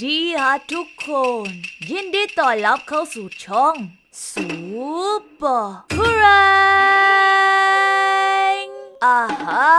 ดีฮะทุกคน ยินดีต้อนรับเข้าสู่ช่องซูเปอร์ครนอ่าฮะ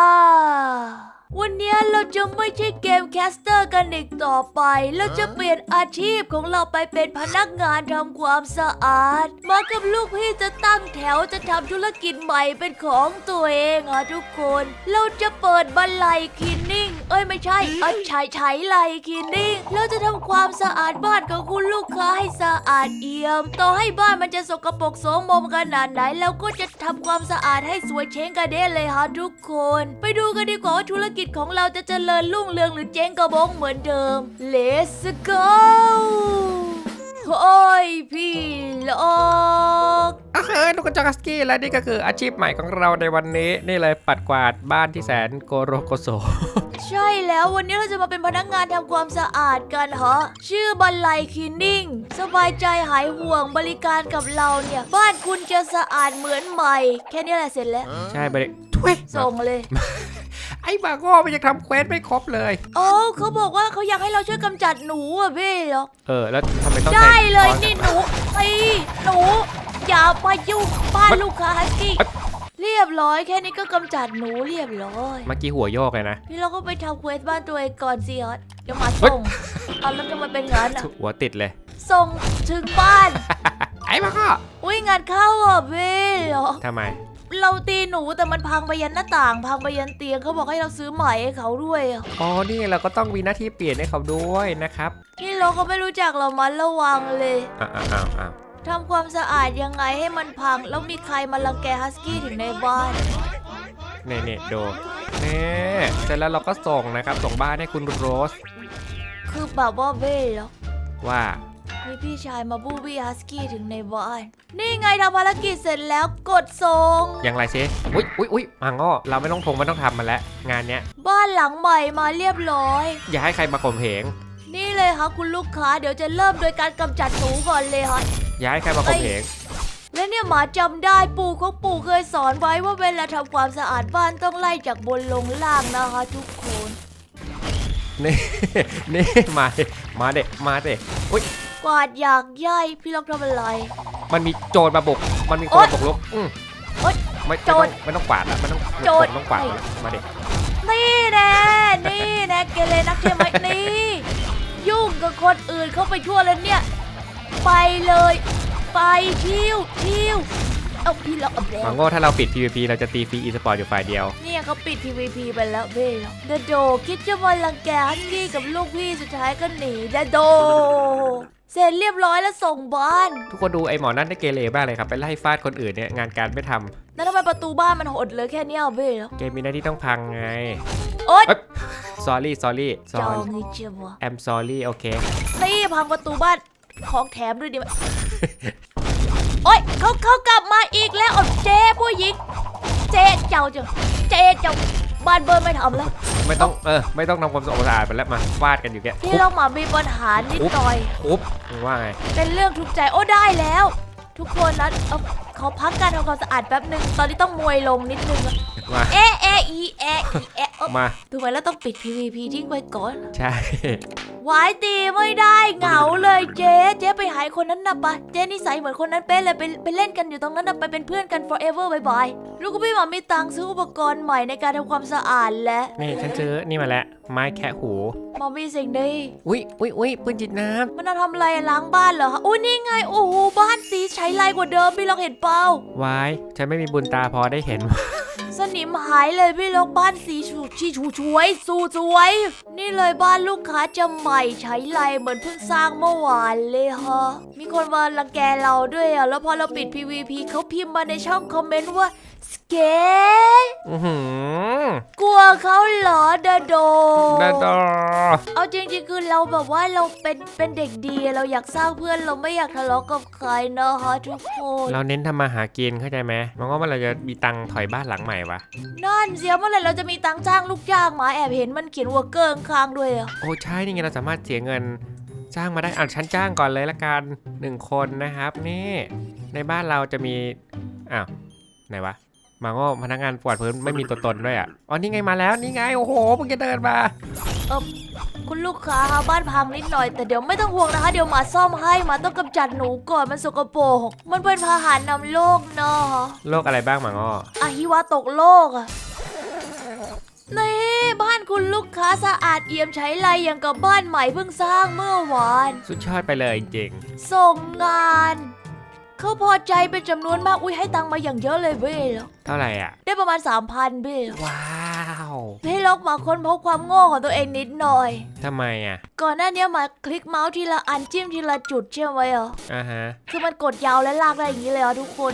วันนี้เราจะไม่ใช่เกมแคสเตอร์กันอีกต่อไป เราจะเปลี่ยนอาชีพของเราไปเป็นพนักงานทำความสะอาด มากับลูกพี่จะตั้งแถวจะทำธุรกิจใหม่เป็นของตัวเองอะทุกคน เราจะเปิดบันไลคลีน เอ้ยไม่ใช่เอ้ยใช้ใช้ไลคลีนนิ่งเราจะทำความสะอาดบ้านของคุณลูกค้าให้สะอาดเอี่ยม ต่อให้บ้านมันจะสกปรกโสมมขนาดไหนเราก็จะทำความสะอาดให้สวยเช้งกระเด้เลยฮะทุกคน ไปดูกันดีกว่าว่าธุรกิจของเราจะเจริญรุ่งเรืองหรือเจ๊งกระบงเหมือนเดิม Let's go โอ้ยพี่ลอกอะเฮ้ยลูกกระจอกสกี้และนี่ก็คืออาชีพใหม่ของเราในวันนี้ นี่เลยปัดกวาดบ้านที่แสนโกโรโกโซ ใช่แล้ววันนี้เราจะมาเป็นพนักงานทำความสะอาดกันฮะชื่อบันไลคลีนนิ่ง สบายใจหายห่วงบริการกับเราเนี่ย บ้านคุณจะสะอาดเหมือนใหม่ แค่นี้แหละเสร็จแล้ว ใช่ไปเลยทุยส่งเลย ไอ้บาโง่มันยังทำเควสไม่ครบเลย โอ้เขาบอกว่าเขาอยากให้เราช่วยกำจัดหนูอะพี่เหรอเออ แล้วทำไมต้องได้ใช้เลยค้อนนี่หนูไอ้หนู อย่ามายุ่งบ้านมันลูกค้าฮัสกี้เอ้ยเรียบร้อยแค่นี้ก็กำจัดหนูเรียบร้อย เมื่อกี้หัวโยกเลยนะ พี่เราก็ไปทำเควสบ้านตัวเองก่อนสิฮะเดี๋ยวมาเฮ้ยส่งเอาแล้วทำไมเป็นงั้นอะหัวติดเลย ส่งถึงบ้าน ไอ้บาโง่อุ้ยงานเข้าอะพี่เหรอ ทำไม เราตีหนูแต่มันพังไปยันหน้าต่างพังไปยันเตียงเขาบอกให้เราซื้อใหม่ให้เขาด้วยอะอ๋อ นี่เราก็ต้องมีหน้าที่เปลี่ยนให้เขาด้วยนะครับพี่เราก็ไม่รู้จักเรามันระวังเลย อ้าวอ้าวอ้าวอ้าวทำความสะอาดยังไงให้มันพัง แล้วมีใครมารังแกฮัสกี้ถึงในบ้าน นี่นี่ดูนี่เสร็จแล้วเราก็ส่งนะครับ ส่งบ้านให้คุณโรส คือแบบว่าเบ้เหรอว่า มีพี่ชายมาบูบี้ฮัสกี้ถึงในบ้าน นี่ไงทำภารกิจเสร็จแล้วกดส่ง อย่างไรเชอุ้ยอุ้ยอุ้ยมังอ้อเราไม่ต้องทงไม่ต้องทำมันแล้วงานเนี้ย บ้านหลังใหม่มาเรียบร้อย อย่าให้ใครมาข่มเหง นี่เลยค่ะคุณลูกค้าเดี๋ยวจะเริ่มโดยการกำจัดหนูก่อนเลยค่ะ อย่าให้ใครมาข่มเหง และเนี่ยหมาจำได้ปู่ของปู่เคยสอนไว้ว่าเวลาทำความสะอาดบ้านต้องไล่จากบนลงล่างนะคะทุกคน นี่ นี่มาเด็มาเด็มาเด็อุ้ย กวาดอยากย่ายพี่ล็อกทำอะไร มันมีโจรมาบุก มันมีคโอ๊นยมาบุกลุกอืมโอ๊ยไม่โจไม่รต้องไม่ต้องกวาดแล้วไม่ต้องโจรผมต้องกวาดแล้วมาเด็นี่แน่นี่แน่เกเรนักใช่ไหมนี่ ยุ่งกับคนอื่นเขาไปทั่วแล้วเนี่ย ไปเลย ไปทิวทิว เอาพี่ล็อกเอาแล้มาวโง่ถ้าเราปิด PVP เราจะตีฟรีอีสปอร์ตอยู่ฝ่ายเดียว เนี่ยเขาปิด PVP ไปแล้วเบ้เดโดคิดจะมาลังแกฮันกี้กับลูกพี่สุดท้ายก็หนีเดโด เสร็จเรียบร้อยแล้วส่งบ้านทุกคนดูไอ้หมอนั่นได้เกเรบ้างเลยครับ ไปไล่ฟาดคนอื่นเนี่ยงานการไม่ทำแล้วทำไมประตูบ้านมันหดเหลยแค่เนี้ยอะเบ้แล้วเกมมีหน้าที่ต้องพังไง โอ๊ยเอ้ย sorry sorry จอง sorry นี่เจ็บวะ I'm sorry โอเค นี่พังประตูบ้านของแถมด้วยดิ โอ๊ยเขาเขากลับมาอีกแล้วเอาเจ๊ผู้หญิง เจ๊เจ้าเจ้าเจ๊เจ้าบ้านเบิร์นไม่ทำแล้ว ไม่ต้องเออไม่ต้องทำความสะอาดไปแล้วมาฟาดกันอยู่แกที่เรามามีปัญหานิดหน่อยอุ๊บมึงว่าไงเป็นเรื่องทุกข์ใจโอ้ได้แล้ว ทุกคนนะเอาขอพักการทำความสะอาดแป๊บหนึ่งตอนนี้ต้องมวยลงนิดนึงอะมาเอะเอะอีเอะอีเอะเอ้ามาถูกไหมแล้วต้องปิด PVP ทิ้งไว้ก่อน ใช่ วายตีไม่ได้เหงาเลยเจ๊เจ๊ไปหายคนนั้นนะปะเจ๊นิสัยเหมือนคนนั้นเป๊ะเลยไปไปเล่นกันอยู่ตรงนั้นนะไปเป็นเพื่อนกัน forever บายบายลูกก็พี่หมามีตังค์ซื้ออุปกรณ์ใหม่ในการทำความสะอาดและนี่ฉันซื้อนี่มาแล้วไม้แคะหูหมามีสิ่งดีอุ้ยอุ้ยอุ้ยปืนจิตน้มันเอาทำอะไรอะล้างบ้านเหรอคะอุ้ยนี่ไงโอ้โหบ้านสีใช้ลายกว่าเดิมพี่ลองเห็นเปล่าำวายฉันไม่มีบุญตาพอได้เห็น สนิมหายเลยพี่ลกบ้านสีชูชีชูช่วย สูสวย นี่เลยบ้านลูกค้าจะใหม่ใช้ไรเหมือนเพิ่งสร้างเมื่อวานเลยฮะมีคนมารังแกเราด้วยอะ แล้วพอเราปิด PVP เขาพิมพ์มาในช่องคอมเมนต์ว่าสเกอือหือกลัวเขาเหรอเดอะโดดาดอเอาจริงๆคือเราแบบว่าเราเป็นเป็นเด็กดีเราอยากสร้างเพื่อนเราไม่อยากทะเลาะกับใครนะฮะทุกคนเราเน้นทำมาหากินเข้าใจไหมมันว่าเมื่อไหรจะมีตังค์ถอยบ้านหลังใหม่วะ นั่นเสียเมื่อไหร่เราจะมีตังค์จ้างลูกจ้างหมาแอบเห็นมันเขียนวัวเกิงค้างด้วยอะโอ้ใช่นี่ไงเราสามารถเสียเงิน จ้างมาได้อะฉันจ้างก่อนเลยละกันหนึ่งคนนะครับ นี่ ในบ้านเราจะมีอ้าวไหนวะมาโง่พนักงานกวาดพื้นไม่มีตัวตนด้วยอะอ๋อนี่ไงมาแล้วนี่ไงโอ้โหเพิ่งจะเดินมาคุณลูกค้าคะบ้านพังนิดหน่อย แต่เดี๋ยวไม่ต้องห่วงนะคะ เดี๋ยวหมาซ่อมให้หมาต้องกำจัดหนูก่อนมันสกปรกมันเป็นพาหะนำโรคเนาะโรคอะไรบ้างหมาง้ออะฮิวาตกโลกอะ นี่บ้านคุณลูกค้าสะอาดเอี่ยมใช้ไรอย่างกับบ้านใหม่เพิ่งสร้างเมื่อวาน สุดยอดไปเลยจริงส่งงาน เขาพอใจเป็นจำนวนมากอุ้ยให้ตังค์มาอย่างเยอะเลยเบ้เหรอๆเท่าไหร่อะ ได้ประมาณ 3,000เบ้เหรอว้าวให้ลอกมาค้นพบความโง่ของตัวเองนิดหน่อย ทำไมอะก่อนหน้านี้มาคลิกเมาส์ทีละอันจิ้มทีละจุดใช่ไหมเหรออ่าฮะ คือมันกดยาวและลากได้อย่างนี้เลยเหรอทุกคน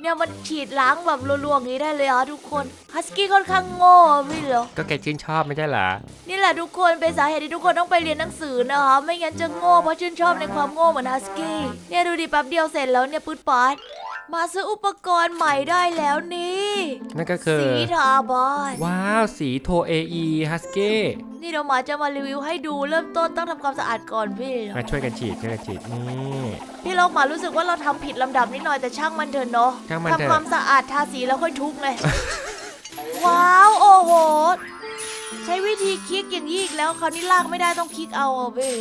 เนี่ยมันฉีดล้างแบบรัวๆอย่างนี้ได้เลยเหรอทุกคนฮัสกี้ค่อนข้างโง่อะพี่เหรอ ก็แกชื่นชอบไม่ใช่เหรอ นี่แหละทุกคนเป็นสาเหตุที่ทุกคนต้องไปเรียนหนังสือนะคะไม่งั้นจะโง่เพราะชื่นชอบในความโง่เหมือนฮัสกี้เนี่ยดูดิแป๊บเดียวเสร็จแล้วเนี่ยปืดปาดมาซื้ออุปกรณ์ใหม่ได้แล้วนี่นั่นก็คือ สีทาบ้านว้าว สีโทเออีฮัสกี้ นี่เดี๋ยวหมาจะมารีวิวให้ดูเริ่มต้นต้องทำความสะอาดก่อนพี่ มาช่วยกันฉีดช่วยกันฉีดนี่ พี่ลองหมารู้สึกว่าเราทำผิดลำดับนิดหน่อยแต่ช่างมันเถอะเนาะช่างมันเถอะ ทำความสะอาดทาสีแล้วค่อยทุบเลย ว้าวโอ้โห ใช้วิธีคลิกอย่างนี้อีกแล้วคราวนี้ลากไม่ได้ต้องคลิกเอาอะเว้ย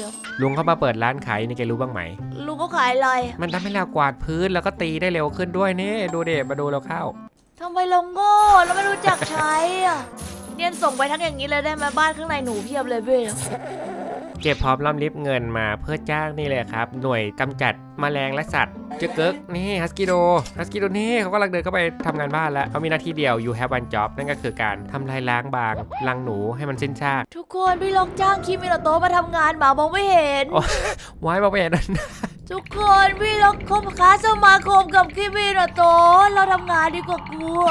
ลุงเข้ามาเปิดร้านขายนี่แกรู้บ้างไหม ลุงก็ขายอะไรมันทำให้เรากวาดพื้นแล้วก็ตีได้เร็วขึ้นด้วยนี่ ดูเด็มาดูเราเข้า ทำไมเราโง่เราไม่รู้จักใช้อะ เนียนส่งไปทั้งอย่างนี้เลยได้ไหมบ้านข้างในหนูเพียบเลยเว้ยเก็บพร้อมรอมริบเงินมาเพื่อจ้างนี่เลยครับ หน่วยกำจัดแมลงและสัตว์เจ๊กเกิกนี่ฮัสกิโดฮัสกิโดนี่เขากำลังเดินเข้าไปทำงานบ้านแล้วเขามีหน้าที่เดียว you have one job นั่นก็คือการทำลายล้างบางลังหนูให้มันสิ้นซากทุกคนพี่ลองจ้างคิมิโนโตะมาทำงานหมามองไม่เห็นโอ้ไว้บอกไปอย่างนั้น ทุกคนพี่ลองคบค้าสมาคมกับคิมิโนโตะเราทำงานดีกว่ากลัว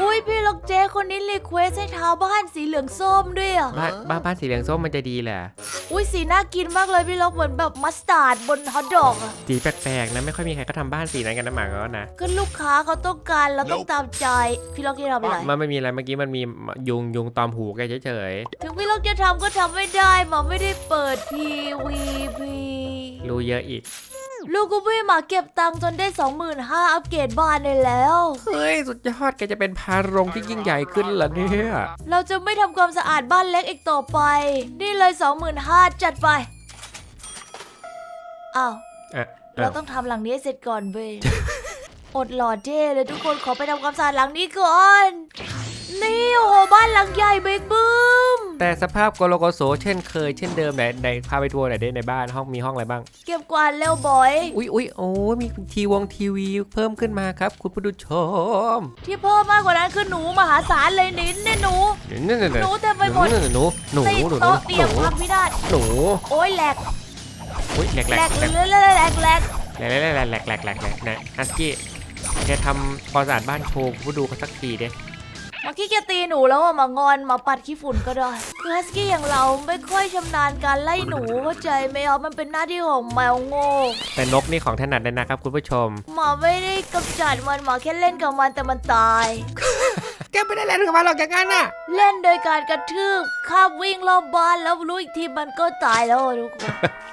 อุ้ยพี่ลองเจ๊คนนี้รีเควสให้ทาบ้านสีเหลืองส้มด้วยอะบ้านบ้านบ้านสีเหลืองส้มมันจะดีแหละอุ้ยสีน่ากินมากเลยพี่ลองเหมือนแบบมัสตาร์ดบนฮอทดอกอะสีแปลกๆนะไม่ค่อยมีใครก็ทำบ้านสีนั้นกันนะหมาก็นะก็ลูกค้าเขาต้องการเราต้องตามใจ พี่ลองจะทำอะไรมันไม่มีอะไรเมื่อกี้มันมียุงยุงตอมหูแกเฉยถึงพี่ลองจะทำก็ทำไม่ได้หมาไม่ได้เปิดทีวีพีๆรู้เยอะอีก ลูกกูพี่หมาเก็บตังค์จนได้25,000อัปเกรดบ้านได้แล้ว เฮ้ย สุดยอดแกจะเป็นพาโรงที่ยิ่งใหญ่ขึ้นเหรอเนี่ยเราจะไม่ทำความสะอาดบ้านเล็กอีกต่อไป นี่เลย 25,000จัดไปอ้าวอะเราอะต้องทำหลังนี้ให้เสร็จก่อนเว้ยอดหลอดเจ้เลยทุกคนขอไปทำความสะอาดหลังนี้ก่อน นี่โอ้โหบ้านหลังใหญ่เบกบึ้ม แต่สภาพโกโลโกโสเช่นเคยเช่นเดิมไหนไหนพาไปทัวร์หน่อยได้ในบ้านห้องมีห้องอะไรบ้าง เก็บกวาดเร็วบอย อุ๊ยอุ๊ยโอ้มีทีวงทีวีเพิ่มขึ้นมาครับ คุณผู้ชมที่เพิ่มมากกว่านั้นคือหนูมหาศาลเลยนินเนี่ยหนูนี่นี่หนูเต็มไปหมด หนูหนูหนูติดหนูหนูโต๊ะเตียงหนูพังพินาศหนูโอ้ยแหลกอุ๊ยแหลกแหลแหลกกแหลกแหลกแหลกแหลกแหลกแหลกแหลกแหลกแหลกแหลกแหลกแหลกนะฮัสกี้แกทำความสะอาดบ้านโชว์ผู้ดูเขาสักทีเด้ เมื่อกี้แกตีหนูแล้วอะมางอนมาปัดขี้ฝุ่นก็ได้คือฮัสกี้อย่างเราไม่ค่อยชำนาญการไล่หนูเข้าใจไหมครับมันเป็นหน้าที่ของแมวโง่แต่นกนี่ของถนัดเลยนะครับคุณผู้ชม หมาไม่ได้กำจัดมันหมาแค่เล่นกับมันแต่มันตาย แกไม่ได้เล่นกับมันหรอกอย่างนั้นน่ะ เล่นโดยการกระทืบข้ามวิ่งรอบบ้านแล้วรู้อีกทีมันก็ตายแล้วอะทุกคน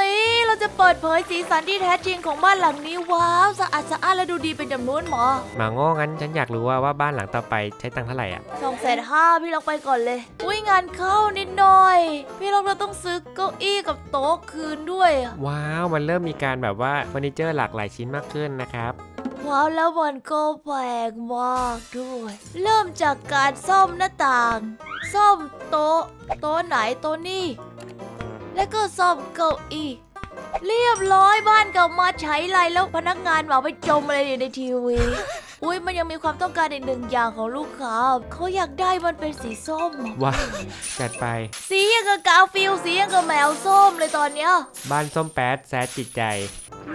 นี่เราจะเปิดเผยสีสันที่แท้จริงของบ้านหลังนี้ว้าวสะอาดสะอาดและดูดีเป็นจำนวนหมอหมาโง่งั้นฉันอยากรู้ว่าว่าบ้านหลังต่อไปใช้ตังค์เท่าไหร่อะสองแสนห้าพี่ลองไปก่อนเลยอุ้ยงานเข้านิดหน่อย พี่ลองเราต้องซื้อเก้าอี้กับโต๊ะคืนด้วยอะว้าวมันเริ่มมีการแบบว่าเฟอร์นิเจอร์หลากหลายชิ้นมากขึ้นนะครับ ว้าวแล้วมันก็แพงมากด้วย เริ่มจากการซ่อมหน้าต่าง ซ่อมโต๊ะ โต๊ะไหนโต๊ะนี่ แล้วก็ซ่อมเก้าอี้เรียบร้อยบ้านกลับมาใช้ไรแล้วพนักงานหมาไปจมอะไรอยู่ในทีวี อุ้ยมันยังมีความต้องการอีกหนึ่งอย่างของลูกค้าเขาอยากได้มันเป็นสีส้มอะว้าวจัดไป สีอย่างกับกาฟิลสีอย่างกับแมวส้มเลยตอนเนี้ย บ้านส้มแป๊ดแซดจิตใจ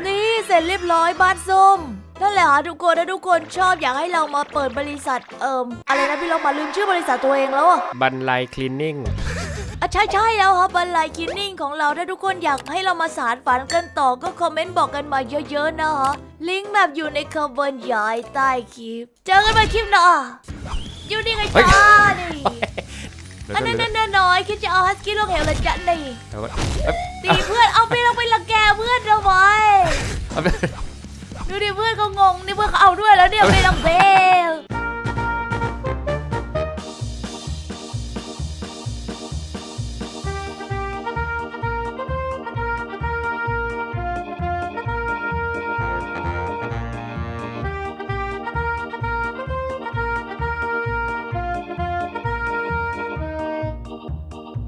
นี่เสร็จเรียบร้อยบ้านส้มนั่นแหละค่ะทุกคนถ้าทุกคนชอบอยากให้เรามาเปิดบริษัทเอิมอะไรนะพี่เรามาลืมชื่อบริษัทตัวเองแล้วอะบันไลคลีนนิ่งอะ ใช่ใช่แล้วครับบันไลคินนิ่งของเราถ้าทุกคนอยากให้เรามาสารฝันกันต่อก็คอมเมนต์บอกกันมาเยอะๆนะฮะลิงก์แบบอยู่ในคำบรรยายใต้คลิป เจอกันใหม่คลิปหน้าอยู่นี่ไงเฮ้ยจ้านี่อันนั้นนั่นน้อยคิดจะเอาฮัสกี้ลงเหวเลยจ้ะนี่แล้วก็เอ๊ะตีเพื่อนเอาไปเราไปรังแกเพื่อนทำไมเอาไปดูดิเพื่อนก็งงนี่เพื่อนเขาเอาด้วยแล้วเนี่ยไปรังเบล